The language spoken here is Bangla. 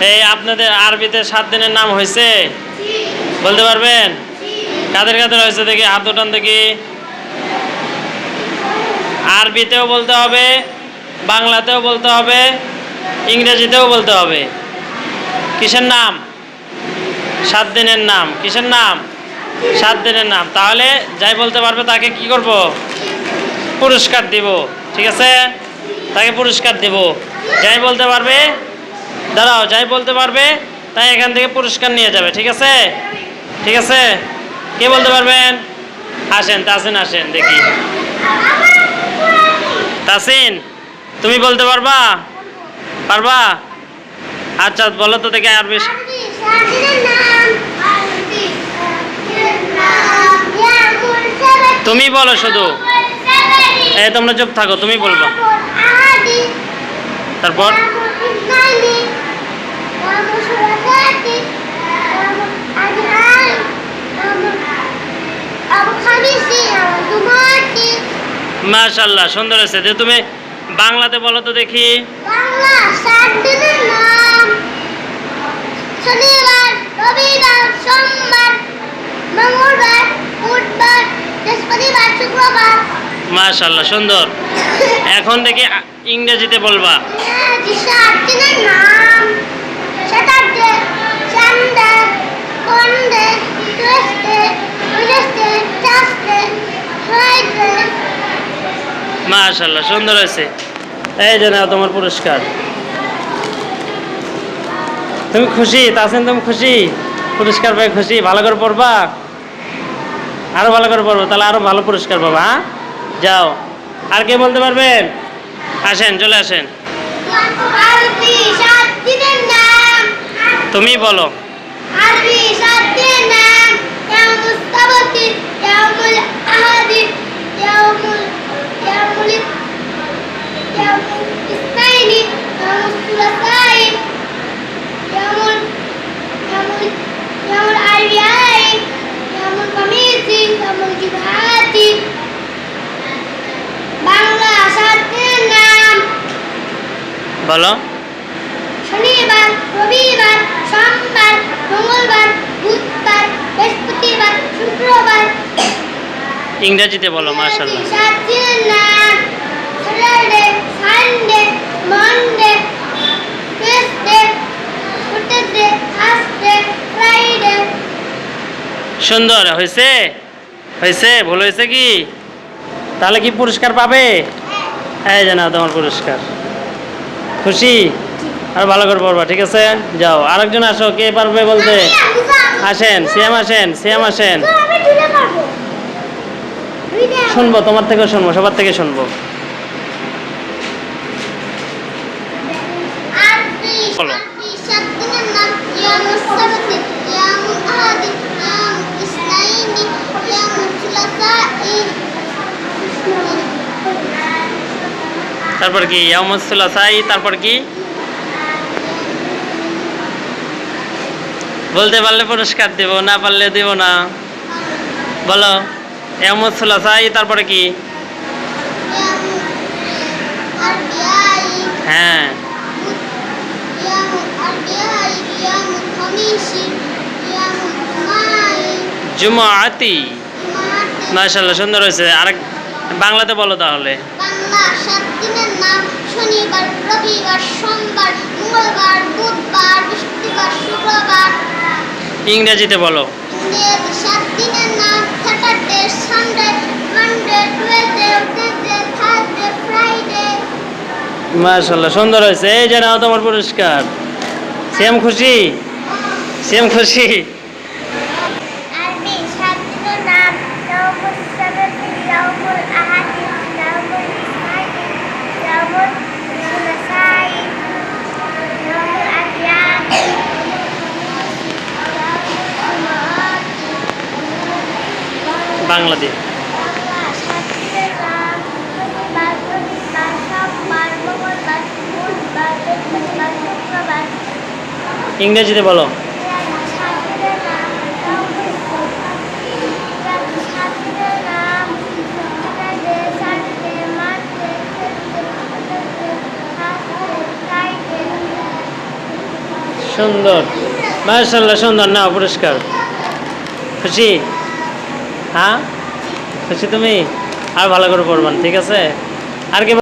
এই আপনাদের আরবিতে সাত দিনের নাম হয়েছে? বলতে পারবেন? কাদের কাদের হয়েছে দেখি, হাত উঠান দেখি। আরবিতেও বলতে হবে, বাংলাতেও বলতে হবে, ইংরেজিতেও বলতে হবে। কিসের নাম? সাত দিনের নাম। কিসের নাম? সাত দিনের নাম। তাহলে যাই বলতে পারবে তাকে কি করব? পুরস্কার দিব। ঠিক আছে? তাকে পুরস্কার দিব। যাই বলতে পারবে দাঁড়াও, যাই বলতে পারবে, তাই এখান থেকে পুরস্কার নিয়ে যাবে, ঠিক আছে? ঠিক আছে? কে বলতে পারবেন? আসেন, তাসিন আসেন, দেখি। তাসিন, তুমি বলতে পারবা? পারবা? আচ্ছা বলো তো দেখি আরবি তুমি বলো শুধু। এই তোমরা চুপ থাকো, তুমি বলবা। তারপর মাশাল্লাহ সুন্দর আছে যে তুমি বাংলাতে বলো তো দেখি। বাংলা সাদিনের নাম। শনিবার রবিবার সোমবার মঙ্গলবার বুধবার বৃহস্পতিবার শুক্রবার। মাশাল্লাহ সুন্দর। এখন দেখি ইংরেজিতে বলবা। ইংরাজি সাত দিনের নাম। মাশাল্লাহ সুন্দর হয়েছে। এই যে নাও তোমার পুরস্কার। তুমি খুশি? তাসিন তুমি খুশি? পুরস্কার পাই খুশি? ভালো করে পড়বা? আরও ভালো করে পড়ব তাহলে আরও ভালো পুরস্কার পাবা হ্যাঁ? যাও। আর কে বলতে পারবেন? আসেন চলে আসেন আরবি সাত দিনের নাম তুমি বলো। আরবি নাম সাবতি আহাদি ইসনাইনি সুলাসাই আরবিয়াই বাংলা নাম বলো। শনিবার রবিবার মঙ্গলবার বুধবার বৃহস্পতিবার শুক্রবার। ইংরেজিতে বলো মাশাল্লাহ সাত Saturday Sunday Monday Tuesday Wednesday Thursday Friday. সুন্দর হয়েছে? হয়েছে? ভুল হয়েছে কি? তাহলে কি পুরস্কার পাবে? এই যে নাও তোমার পুরস্কার। খুশি? আর ভালো করে পড়বা, ঠিক আছে? যাও, আরেকজন আসো, কে পারবে বলতে? আসেন সিএম আসেন সিএম আসেন। শুনব, তোমার থেকে শুনব, সবার থেকে শুনব। তারপর কি? তারপর কি? বলতে পারলে পুরস্কার দেব, না পারলে দেব না। বলো ইয়ামুসুল্লাহ সাই তারপরে কি? হ্যাঁ। জুমাতে মাশাল্লাহ সুন্দর হয়েছে। আরেক, বাংলাতে বলো তাহলে। শনিবার, রবিবার, সোমবার, মঙ্গলবার, বুধবার, বৃহস্পতিবার, শুক্রবার ইংরেজিতে বলো। মাশাল্লাহ সুন্দর হয়েছে। এই যে নাও তোমার পুরস্কার। সেম খুশি? সেম খুশি আরবি সাত দিনের নাম ইয়াউমুস সাবতি ইয়াউমুল আহাদি ইয়াউমুল ইসনাইনি ইয়াউমুল সুলাসাই ইয়াউমুল আরবিয়ান বাংলাদেশ বাংলা সাত দিনের নাম শনিবার রবিবার সোমবার মঙ্গলবার বুধবার বৃহস্পতিবার শুক্রবার ইংরেজিতে বলো ইংরাজি সাত দিনের নাম ইয়াউমুল ইংরাজি সাত দিনের নাম Saturday Sunday Monday Tuesday Wednesday Thursday Friday সুন্দর। মার্শাল্লাহ সুন্দর। না পুরস্কার। খুশি? হ্যাঁ? খুশি তুমি? আর ভালো করে পড়বেন ঠিক আছে? আর কি